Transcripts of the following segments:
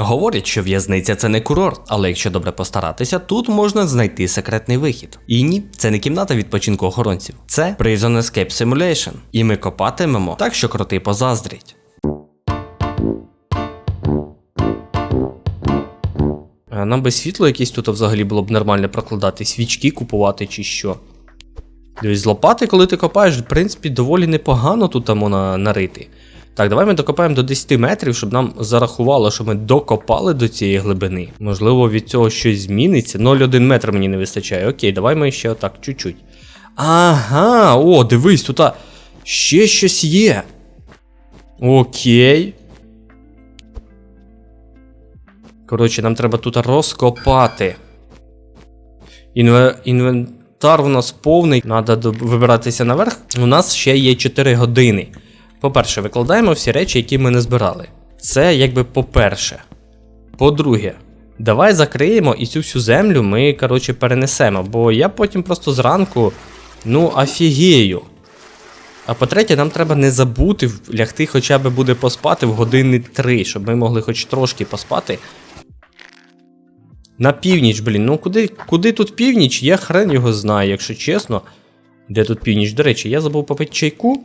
Говорять, що в'язниця це не курорт, але якщо добре постаратися, тут можна знайти секретний вихід. І ні, це не кімната відпочинку охоронців, це Prison Escape Simulation. І ми копатимемо так, що кроти позаздрять. Нам би світло якесь тут взагалі було б нормально прокладати, свічки купувати чи що. Дивись, з лопати, коли ти копаєш, в принципі, доволі непогано тут там на, нарити. Так, давай ми докопаємо до 10 метрів, щоб нам зарахувало, що ми докопали до цієї глибини. Можливо, від цього щось зміниться. 0,1 метр мені не вистачає. Окей, давай ми ще отак чуть-чуть. Ага, о, дивись, тут ще щось є. Окей. Коротше, нам треба тут розкопати. Інве... Інвентар у нас повний. Треба вибиратися наверх. У нас ще є 4 години. По-перше, викладаємо всі речі, які ми не збирали. Це якби по-перше. По-друге, давай закриємо і цю всю землю ми, коротше, перенесемо, бо я потім просто зранку, ну, офігею. А по-третє, нам треба не забути лягти хоча б буде поспати в години 3, щоб ми могли хоч трошки поспати. На північ, блін. Ну куди, куди тут північ? Я хрен його знаю, якщо чесно. Де тут північ? До речі, я забув попити чайку.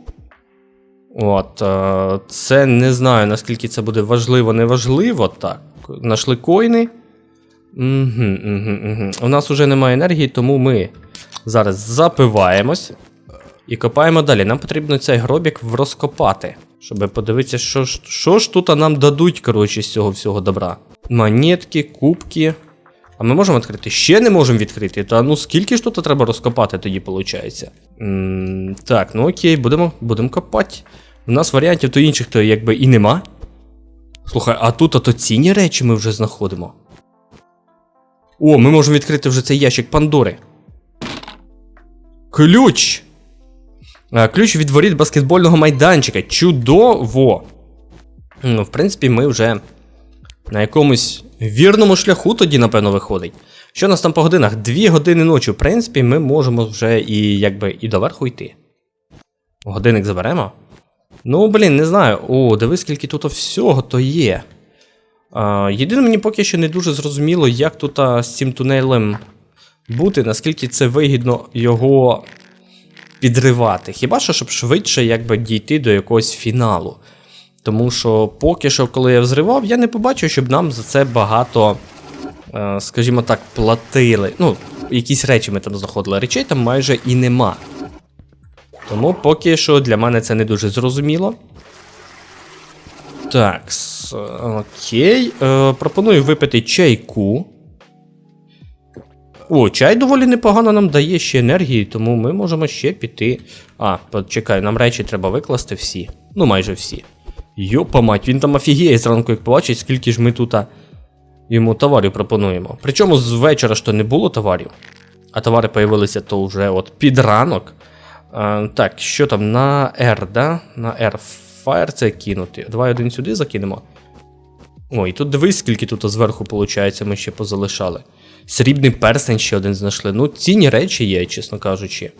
От, е, це не знаю, наскільки це буде важливо, неважливо. Так. Нашли коїни. Угу, угу, угу. У нас уже немає енергії, тому ми зараз запиваємось і копаємо далі. Нам потрібно цей гробік розкопати, щоб подивитися, що ж, що ж тут нам дадуть, коротше, з цього всього добра. Монетки, кубки. А ми можемо відкрити? Ще не можемо відкрити. Та ну скільки ж тут треба розкопати тоді, виходить? м так, ну окей, будемо, будемо копати. У нас варіантів то інших то якби і нема. Слухай, а тут то цінні речі ми вже знаходимо. О, ми можемо відкрити вже цей ящик Пандори. Ключ! Ключ від воріт баскетбольного майданчика. Чудово! Ну, в принципі, ми вже на якомусь вірному шляху тоді, напевно, виходить. Що у нас там по годинах? Дві години ночі, в принципі, ми можемо вже і якби і доверху йти. Годинник заберемо. Ну, блін, не знаю. О, диви, скільки тут всього то є. А, єдине, мені поки що не дуже зрозуміло, як тут з цим тунелем бути, наскільки це вигідно його підривати. Хіба що, щоб швидше якби, дійти до якогось фіналу. Тому що поки що, коли я взривав, я не побачив, щоб нам за це багато, е, скажімо так, платили. Ну, якісь речі ми там знаходили. Речей там майже і нема. Тому поки що для мене це не дуже зрозуміло. Так, окей. Е, пропоную випити чайку. О, чай доволі непогано нам дає ще енергії, тому ми можемо ще піти. А, почекай, нам речі треба викласти всі. Ну, майже всі. Йопа мать, він там офігіє зранку, як побачить, скільки ж ми тут йому товарів пропонуємо. Причому з вечора ж то не було товарів, а товари появилися то вже от під ранок. Так, що там на R, да? На R. Fire це кинути. Давай один сюди закинемо. Ой, тут дивись, скільки тут зверху, виходить, ми ще позалишали. Срібний перстень ще один знайшли. Ну, цінні речі є, чесно кажучи.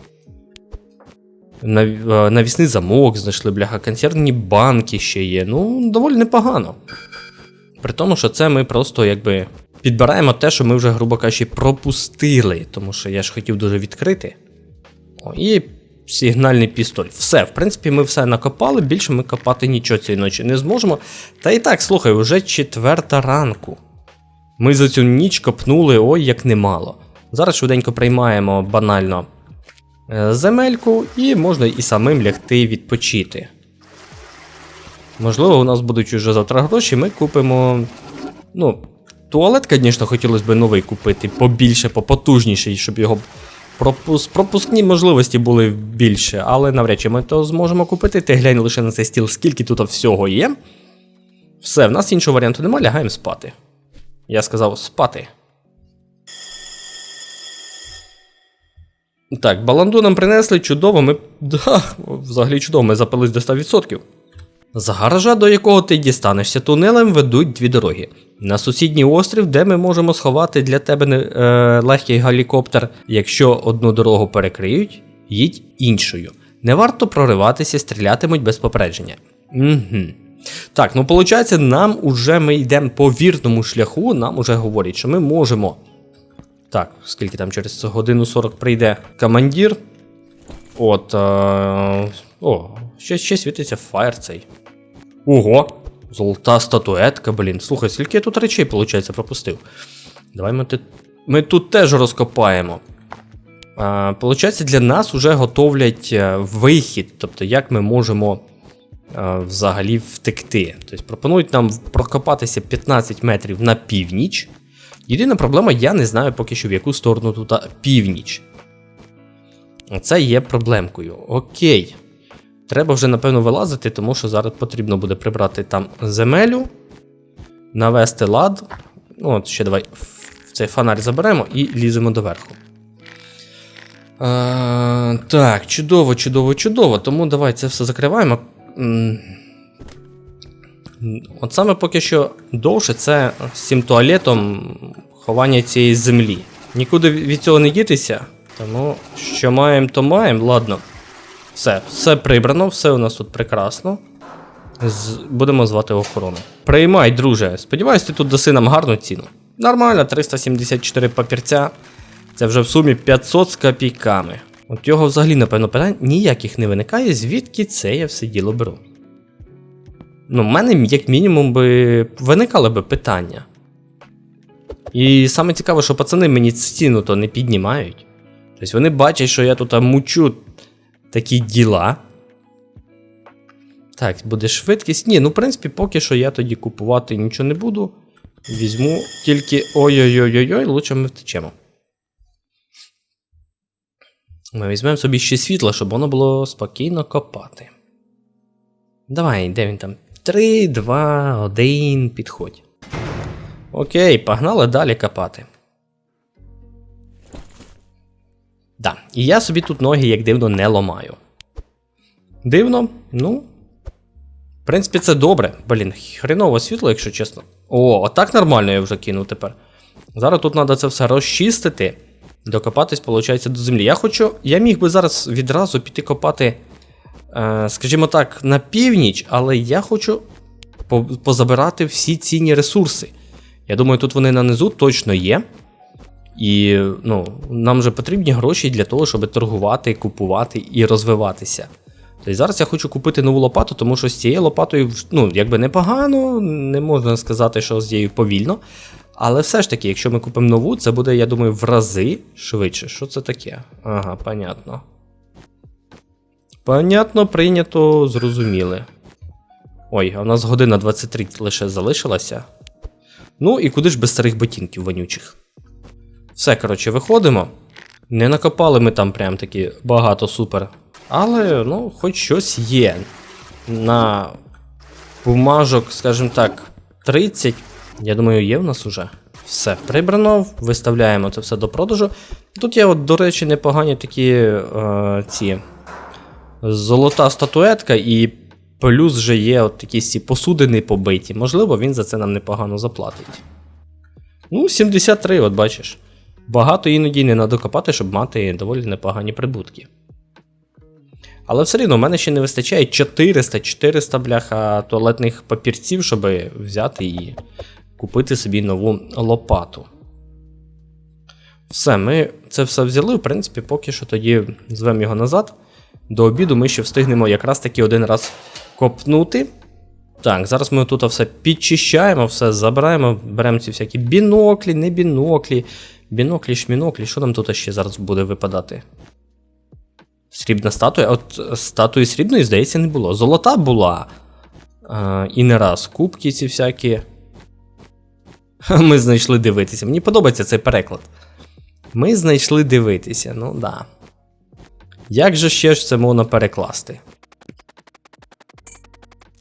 Е, Навісний замок знайшли, бляха, консервні банки ще є. Ну, доволі непогано. При тому, що це ми просто якби підбираємо те, що ми вже, грубо кажучи, пропустили. Тому що я ж хотів дуже відкрити. О, і сигнальний пістоль. Все, в принципі, ми все накопали, більше ми копати нічого цієї ночі не зможемо. Та і так, слухай, вже четверта ранку. Ми за цю ніч копнули ой як немало. Зараз швиденько приймаємо банально е, земельку і можна і самим лягти відпочити. Можливо, у нас будуть уже завтра гроші, ми купимо. Ну, туалет, звісно, хотілося б новий купити, побільше, попотужніший, щоб його пропус... пропускні можливості були більше, але навряд чи ми то зможемо купити. Ти глянь лише на цей стіл, скільки тут всього є. Все, в нас іншого варіанту немає, лягаємо спати. Я сказав спати. Так, баланду нам принесли, чудово, ми. Да, взагалі чудово, ми запились до 100%. З гаража, до якого ти дістанешся тунелем, ведуть дві дороги. На сусідній острів, де ми можемо сховати для тебе е, легкий гелікоптер. Якщо одну дорогу перекриють, їдь іншою. Не варто прориватися, стрілятимуть без попередження. Угу. Так, ну виходить, нам уже ми йдемо по вірному шляху, нам уже говорять, що ми можемо. Так, скільки там через годину 40 прийде командир. От. Е... О, ще, ще світиться фаєр цей. Ого! Золота статуетка, блін. Слухай, скільки я тут речей, виходить, пропустив. Давай ми, ти... ми тут теж розкопаємо. Получається, для нас вже готовлять е, вихід, тобто як ми можемо а, взагалі втекти. Тобто пропонують нам прокопатися 15 метрів на північ. Єдина проблема, я не знаю поки що в яку сторону тут північ. Це є проблемкою. Окей. Треба вже, напевно, вилазити, тому що зараз потрібно буде прибрати там земелю, навести лад. Ну, от ще давай в цей фонарь заберемо і ліземо доверху. А, так, чудово, чудово, чудово. Тому давай це все закриваємо. От саме поки що довше це з цим туалетом ховання цієї землі. Нікуди від цього не дітися. Тому що маємо, то маємо. Ладно. Все, все прибрано, все у нас тут прекрасно. З... Будемо звати охорону. Приймай, друже. Сподіваюсь, ти тут даси нам гарну ціну. Нормально, 374 папірця. Це вже в сумі 500 з копійками. От його взагалі, напевно, питань ніяких не виникає, звідки це я все діло беру. Ну, в мене, як мінімум, би виникали би питання. І саме цікаве, що пацани мені ціну то не піднімають. Тобто вони бачать, що я тут мучу такі діла. Так, буде швидкість. Ні, ну, в принципі, поки що я тоді купувати нічого не буду. Візьму тільки. Ой-ой-ой-ой, лучше ми втечемо. Ми візьмемо собі ще світло, щоб воно було спокійно копати. Давай, де він там? 3, 2, 1, підходь. Окей, погнали далі копати. Да, і я собі тут ноги, як дивно, не ломаю. Дивно, ну. В принципі, це добре. Блін, хреново світло, якщо чесно. О, отак нормально я вже кинув тепер. Зараз тут треба це все розчистити. Докопатись, виходить, до землі. Я хочу. Я міг би зараз відразу піти копати, е, скажімо так, на північ, але я хочу позабирати всі цінні ресурси. Я думаю, тут вони на низу точно є. І ну, нам же потрібні гроші для того, щоб торгувати, купувати і розвиватися. Тобто зараз я хочу купити нову лопату, тому що з цією лопатою ну, якби непогано, не можна сказати, що з нею повільно. Але все ж таки, якщо ми купимо нову, це буде, я думаю, в рази швидше. Що це таке? Ага, понятно. Понятно, прийнято, зрозуміли. Ой, а у нас година 23 лише залишилася. Ну і куди ж без старих ботинків вонючих? Все, коротше, виходимо. Не накопали ми там прям таки багато супер. Але, ну, хоч щось є. На бумажок, скажімо так, 30. Я думаю, є в нас уже. Все прибрано, виставляємо це все до продажу. Тут є, от, до речі, непогані такі е, ці золота статуетка, і плюс вже є от якісь ці посудини побиті. Можливо, він за це нам непогано заплатить. Ну, 73, от бачиш. Багато іноді не треба копати, щоб мати доволі непогані прибутки. Але все рівно, у мене ще не вистачає 400-400 бляха туалетних папірців, щоб взяти і купити собі нову лопату. Все, ми це все взяли. В принципі, поки що тоді звемо його назад. До обіду ми ще встигнемо якраз таки один раз копнути. Так, зараз ми тут все підчищаємо, все забираємо, беремо ці всякі біноклі, не біноклі, біноклі, шміноклі. Що нам тут ще зараз буде випадати? Срібна статуя. От статуї срібної, здається, не було. Золота була. А, і не раз. Кубки ці всякі. Ми знайшли дивитися. Мені подобається цей переклад. Ми знайшли дивитися, ну да. Як же ще ж це можна перекласти?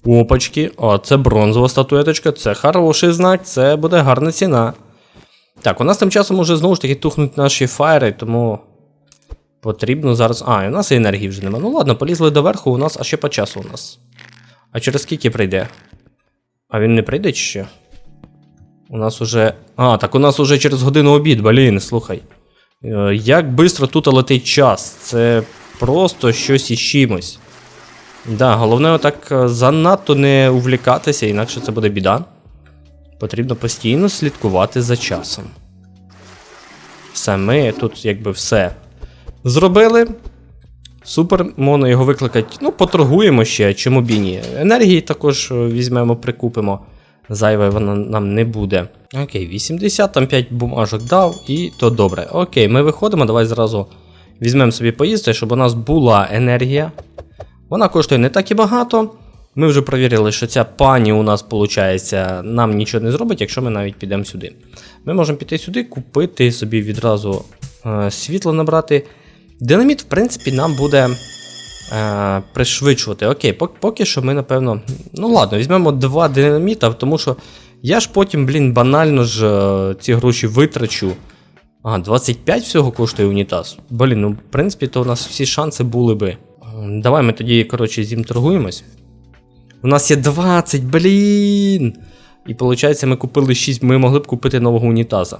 Опачки, о, це бронзова статуеточка, це хороший знак, це буде гарна ціна. Так, у нас тим часом уже знову ж таки тухнуть наші фаєри, тому потрібно зараз. А, і у нас і енергії вже нема. Ну ладно, полізли доверху, у нас, а ще по часу у нас. А через скільки прийде? А він не прийде що? У нас уже. А, так у нас уже через годину обід, блін, слухай. Е, Як швидко тут летить час. Це просто щось із чимось. Да, головне отак е, занадто не увлікатися, інакше це буде біда. Потрібно постійно слідкувати за часом. Все, ми тут якби все зробили. Супер, можна його викликати. Ну, поторгуємо ще, чому б і ні. Енергії також е, візьмемо, прикупимо. Зайве вона нам не буде. Окей, 80, там 5 бумажок дав, і то добре. Окей, ми виходимо, давай зразу візьмемо собі поїсти, щоб у нас була енергія. Вона коштує не так і багато. Ми вже провірили, що ця пані у нас, виходить, нам нічого не зробить, якщо ми навіть підемо сюди. Ми можемо піти сюди, купити собі відразу е, світло набрати. Динаміт, в принципі, нам буде е, пришвидшувати. Окей, поки, що ми, напевно. Ну ладно, візьмемо два динаміта, тому що я ж потім, блін, банально ж е, ці гроші витрачу. Ага, 25 всього коштує унітаз. Блін, ну, в принципі, то у нас всі шанси були би. Давай ми тоді, коротше, з ним торгуємось. У нас є 20, блін. І виходить, ми купили 6, ми могли б купити нового унітаза.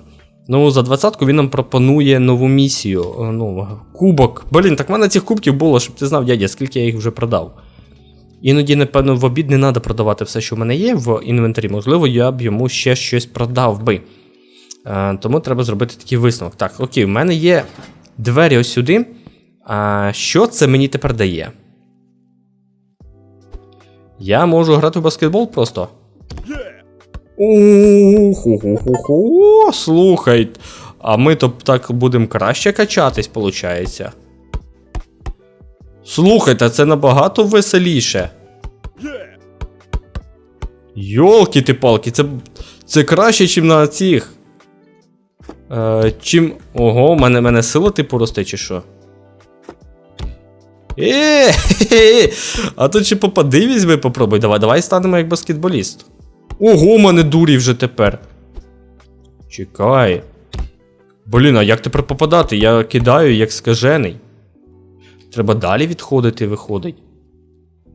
Ну, за 20-ку він нам пропонує нову місію. Е, Ну, кубок. Блін, так в мене цих кубків було, щоб ти знав, дядя, скільки я їх вже продав. Іноді, напевно, в обід не треба продавати все, що в мене є в інвентарі. Можливо, я б йому ще щось продав би. Е, тому треба зробити такий висновок. Так, окей, в мене є двері ось сюди. А що це мені тепер дає? Я можу грати в баскетбол просто. Уху-ху-ху-ху, слухай. А ми то так будемо краще качатись, виходить. Слухайте, це набагато веселіше. Йолки ти палки, це, це краще, ніж на цих. Е, чим. Ого, у мене, мене сила типу росте, чи що? Е, а то чи попади візьми, попробуй. Давай, давай станемо як баскетболіст. Ого, мене дурі вже тепер. Чекай. Блін, а як тепер попадати? Я кидаю як скажений. Треба далі відходити, виходить.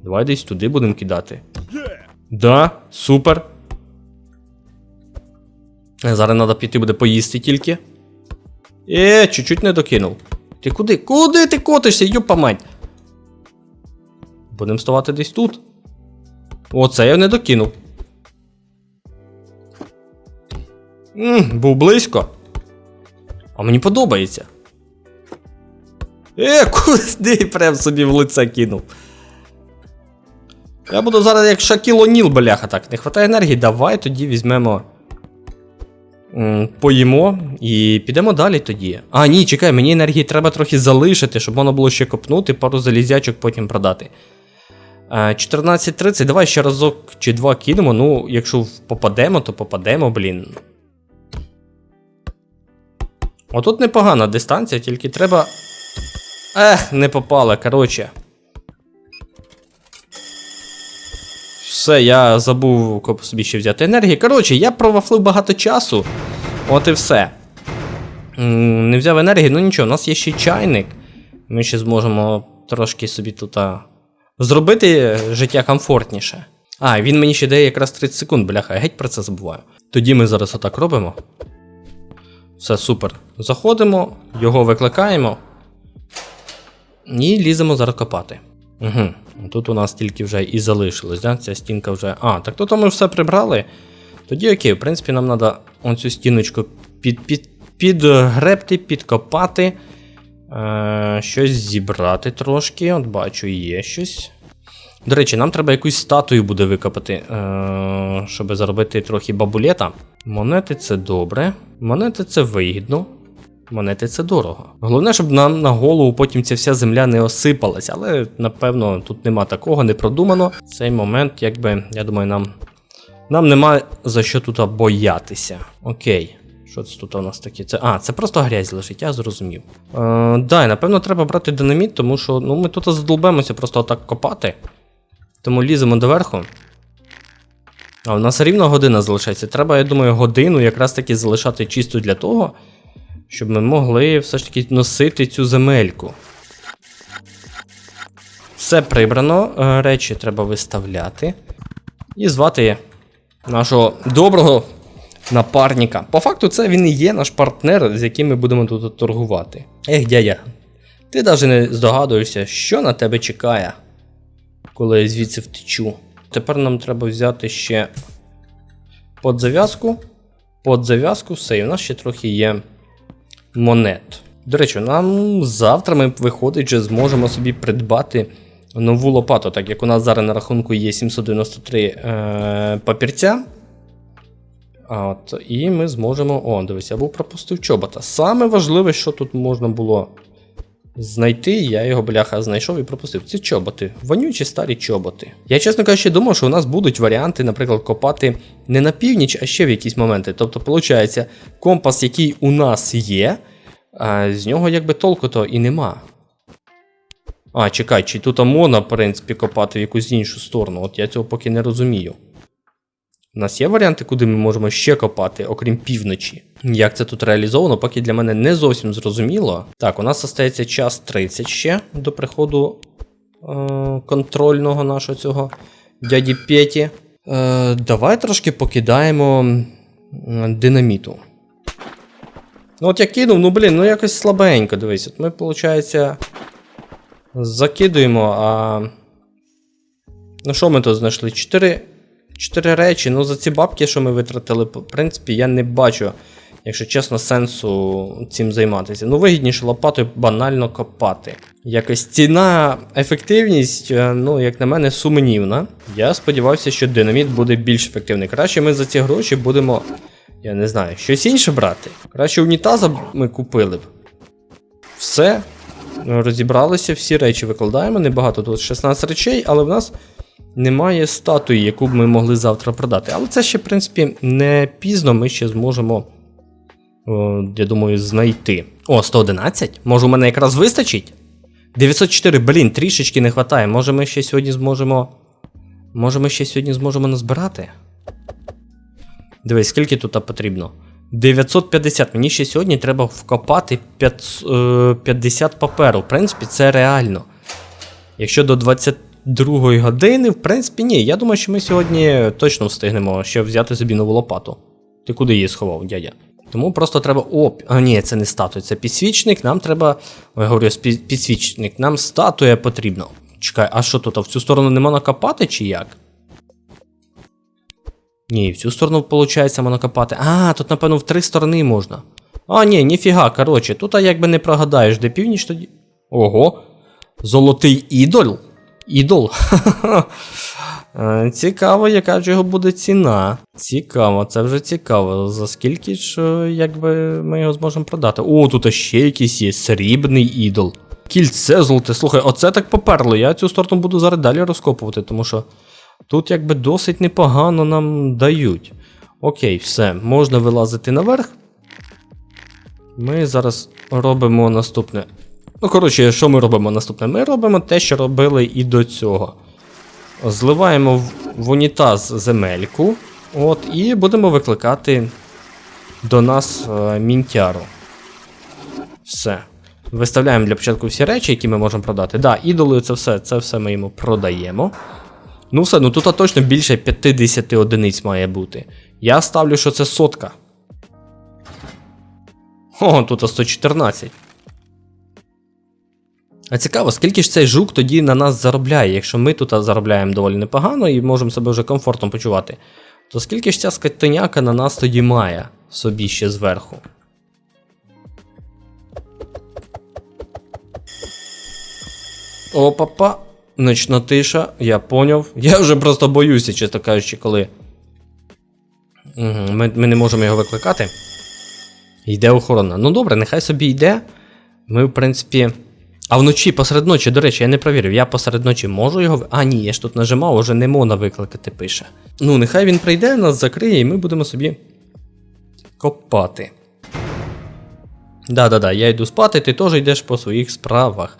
Давай десь туди будемо кидати. Да, супер. Зараз треба піти буде поїсти тільки. Е, чуть-чуть не докинув. Ти куди? Куди ти котишся, юпа мать? Будемо ставати десь тут. Оце я не докинув. М, був близько. А мені подобається. Е, куди прям собі в лице кинув. Я буду зараз як Шакіл Оніл, бляха, так. Не вистачає енергії, давай тоді візьмемо. Поїмо і підемо далі тоді. А, ні, чекай, мені енергії треба трохи залишити, щоб можна було ще копнути, пару залізячок потім продати. Е, 14.30, давай ще разок чи два кинемо. Ну, якщо попадемо, то попадемо, блін. Отут непогана дистанція, тільки треба. Ех, не попала, коротше. Все, я забув собі ще взяти енергії. Коротше, я провафлив багато часу. От і все. Не взяв енергії, ну нічого, у нас є ще чайник. Ми ще зможемо трошки собі тут а, зробити життя комфортніше. А, він мені ще дає якраз 30 секунд, бляха, я геть про це забуваю. Тоді ми зараз отак робимо. Все супер. Заходимо, його викликаємо. І ліземо зараз копати. Угу. Тут у нас тільки вже і залишилось, да? Ця стінка вже. А, так тут ми все прибрали. Тоді окей, в принципі, нам треба оцю стіночку під, під, підгребти, підкопати. Е, щось зібрати трошки. От бачу, є щось. До речі, нам треба якусь статую буде викопати, е, щоб заробити трохи бабулета. Монети це добре. Монети це вигідно. Монети це дорого. Головне, щоб нам на голову потім ця вся земля не осипалась, але напевно тут нема такого, не продумано. Цей момент, якби, я думаю, нам. Нам нема за що тут боятися. Окей. Що це тут у нас таке? Це, а, це просто грязь лежить, я зрозумів. Е, да, і напевно треба брати динаміт, тому що ну, ми тут задолбемося просто отак копати. Тому ліземо доверху. А в нас рівно година залишається. Треба, я думаю, годину якраз таки залишати чисто для того, щоб ми могли все ж таки носити цю земельку. Все прибрано, е, речі треба виставляти. І звати нашого доброго напарника. По факту, це він і є наш партнер, з яким ми будемо тут торгувати. Ех, дядя, ти навіть не здогадуєшся, що на тебе чекає. коли я звідси втечу. Тепер нам треба взяти ще под зав'язку. Под зав'язку, все, і в нас ще трохи є монет. До речі, нам завтра ми виходить, вже зможемо собі придбати нову лопату, так як у нас зараз на рахунку є 793 е, папірця. От, і ми зможемо. О, дивись, я був пропустив чобота. Саме важливе, що тут можна було знайти, я його бляха знайшов і пропустив. Це чоботи. Вонючі старі чоботи. Я, чесно кажучи, думав, що у нас будуть варіанти, наприклад, копати не на північ, а ще в якісь моменти. Тобто, виходить, компас, який у нас є, з нього якби толку-то і нема. А, чекай, чи тут можна, в принципі, копати в якусь іншу сторону? От я цього поки не розумію. У нас є варіанти, куди ми можемо ще копати, окрім півночі. Як це тут реалізовано, поки для мене не зовсім зрозуміло. Так, у нас залишається час 30 ще до приходу е- контрольного нашого цього дяді Петі. Е- давай трошки покидаємо динаміту. Ну, от я кинув, ну блін, ну якось слабенько, дивись. От ми, виходить, закидуємо, а. Ну, що ми тут знайшли? Чотири. Чотири речі. Ну, за ці бабки, що ми витратили, в принципі, я не бачу, якщо чесно, сенсу цим займатися. Ну, вигідніше лопатою банально копати. Якось ціна, ефективність, е, ну, як на мене, сумнівна. Я сподівався, що динаміт буде більш ефективний. Краще ми за ці гроші будемо, я не знаю, щось інше брати. Краще унітаза ми купили б. Все. Розібралися, всі речі викладаємо. Небагато тут 16 речей, але в нас немає статуї, яку б ми могли завтра продати. Але це ще, в принципі, не пізно, ми ще зможемо, я думаю, знайти. О, 111? Може, у мене якраз вистачить? 904, блін, трішечки не вистачає. Може, ми ще сьогодні зможемо. Може, ми ще сьогодні зможемо назбирати? Дивись, скільки тут потрібно? 950. Мені ще сьогодні треба вкопати 5, е, 50 паперу. В принципі, це реально. Якщо до 22 години, в принципі, ні. Я думаю, що ми сьогодні точно встигнемо ще взяти собі нову лопату. Ти куди її сховав, дядя? Тому просто треба. О, а ні, це не статуя, це підсвічник. Нам треба. Я говорю, підсвічник. Нам статуя потрібна. Чекай, а що тут? А в цю сторону не можна копати чи як? Ні, в цю сторону, виходить, можна копати. А, тут, напевно, в три сторони можна. А, ні, ніфіга, коротше, тут а якби не прогадаєш, де північ тоді. Ого. Золотий ідол? Ідол. Е, Цікаво, яка ж його буде ціна. Цікаво, це вже цікаво. За скільки ж, е, якби ми його зможемо продати? О, тут ще якийсь є срібний ідол. Кільце золоте. Слухай, оце так поперло. Я цю сторону буду зараз далі розкопувати, тому що тут якби досить непогано нам дають. Окей, все, можна вилазити наверх. Ми зараз робимо наступне. Ну, коротше, що ми робимо наступне? Ми робимо те, що робили і до цього. Зливаємо в, в унітаз земельку. От, і будемо викликати до нас е, мінтяру. Все. Виставляємо для початку всі речі, які ми можемо продати. Да, ідоли, це все, це все ми йому продаємо. Ну все, ну тут точно більше 50 одиниць має бути. Я ставлю, що це сотка. О, тут 114. А цікаво, скільки ж цей жук тоді на нас заробляє, якщо ми тут заробляємо доволі непогано і можемо себе вже комфортно почувати, то скільки ж ця скотиняка на нас тоді має собі ще зверху? Опа-па, ночна тиша, я поняв. Я вже просто боюся, чесно кажучи, коли. Ми, ми не можемо його викликати. Йде охорона. Ну добре, нехай собі йде. Ми, в принципі. А вночі, посеред ночі, до речі, я не провірив. Я посеред ночі можу його. А, ні, я ж тут нажимав, уже не можна викликати, пише. Ну, нехай він прийде, нас закриє, і ми будемо собі копати. Да-да-да, я йду спати, ти теж йдеш по своїх справах.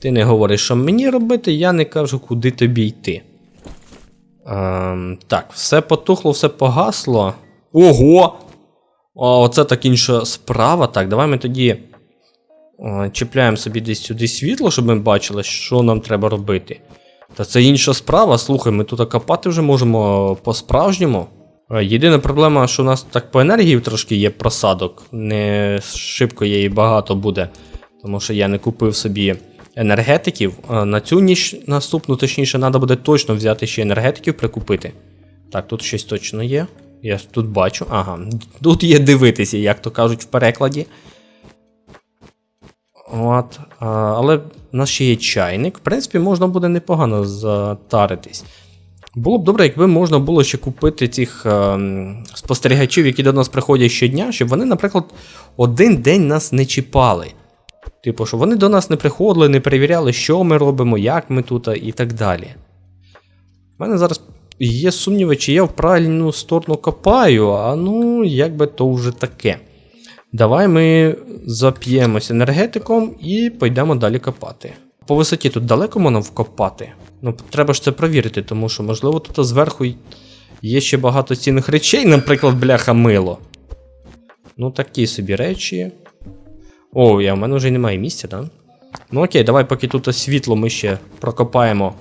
Ти не говориш, що мені робити, я не кажу, куди тобі йти. Ем, так, все потухло, все погасло. Ого! О, оце так інша справа. Так, давай ми тоді чіпляємо собі десь сюди світло, щоб ми бачили, що нам треба робити. Та це інша справа. Слухай, ми тут копати вже можемо по-справжньому. Е, Єдина проблема, що у нас так по енергії трошки є просадок. Не шибко її багато буде. Тому що я не купив собі енергетиків. Е, На цю ніч наступну, точніше, треба буде точно взяти ще енергетиків прикупити. Так, тут щось точно є. Я тут бачу. Ага. Тут є дивитися, як то кажуть в перекладі. От, але в нас ще є чайник. В принципі, можна буде непогано затаритись. Було б добре, якби можна було ще купити цих ем, спостерігачів, які до нас приходять щодня, щоб вони, наприклад, один день нас не чіпали. Типу, щоб вони до нас не приходили, не перевіряли, що ми робимо, як ми тут і так далі. У мене зараз є сумніви, чи я в правильну сторону копаю, а ну, якби то вже таке. Давай ми зап'ємось енергетиком і пойдемо далі копати. По висоті тут далеко можна вкопати. Ну, треба ж це провірити, тому що, можливо, тут зверху є ще багато цінних речей, наприклад, бляха мило. Ну, такі собі речі. О, я, в мене вже немає місця, так? Да? Ну окей, давай, поки тут світло ми ще прокопаємо.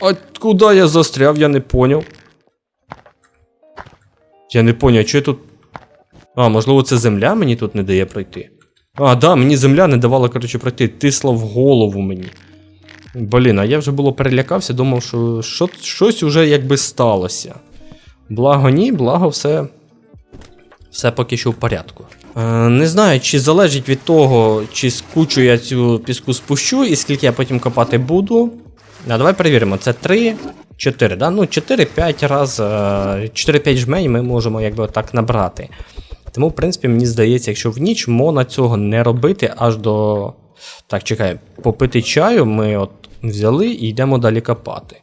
А куди я застряв, я не поняв. Я не поняв, що я тут. А, можливо, це земля мені тут не дає пройти. А, да, мені земля не давала, коротше, пройти. Тисла в голову мені. Блін, а я вже було перелякався, думав, що, що щось уже якби сталося. Благо ні, благо все. Все поки що в порядку. Е, не знаю, чи залежить від того, чи кучу я цю піску спущу і скільки я потім копати буду. А давай перевіримо. Це 3, 4, да? Ну, 4-5 раз, е, 4-5 жмень ми можемо якби так набрати. Тому, в принципі, мені здається, якщо в ніч можна цього не робити аж до. Так, чекай, попити чаю ми от взяли і йдемо далі копати.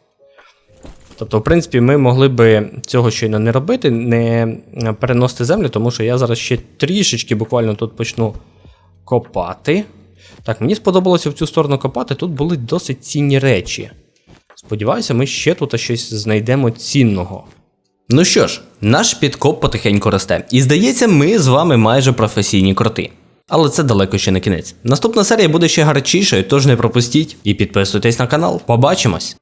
Тобто, в принципі, ми могли би цього щойно не робити, не переносити землю, тому що я зараз ще трішечки буквально тут почну копати. Так, мені сподобалося в цю сторону копати, тут були досить цінні речі. Сподіваюся, ми ще тут щось знайдемо цінного. Ну що ж, наш підкоп потихеньку росте, і здається, ми з вами майже професійні кроти. Але це далеко ще не кінець. Наступна серія буде ще гарячішою, тож не пропустіть і підписуйтесь на канал. Побачимось!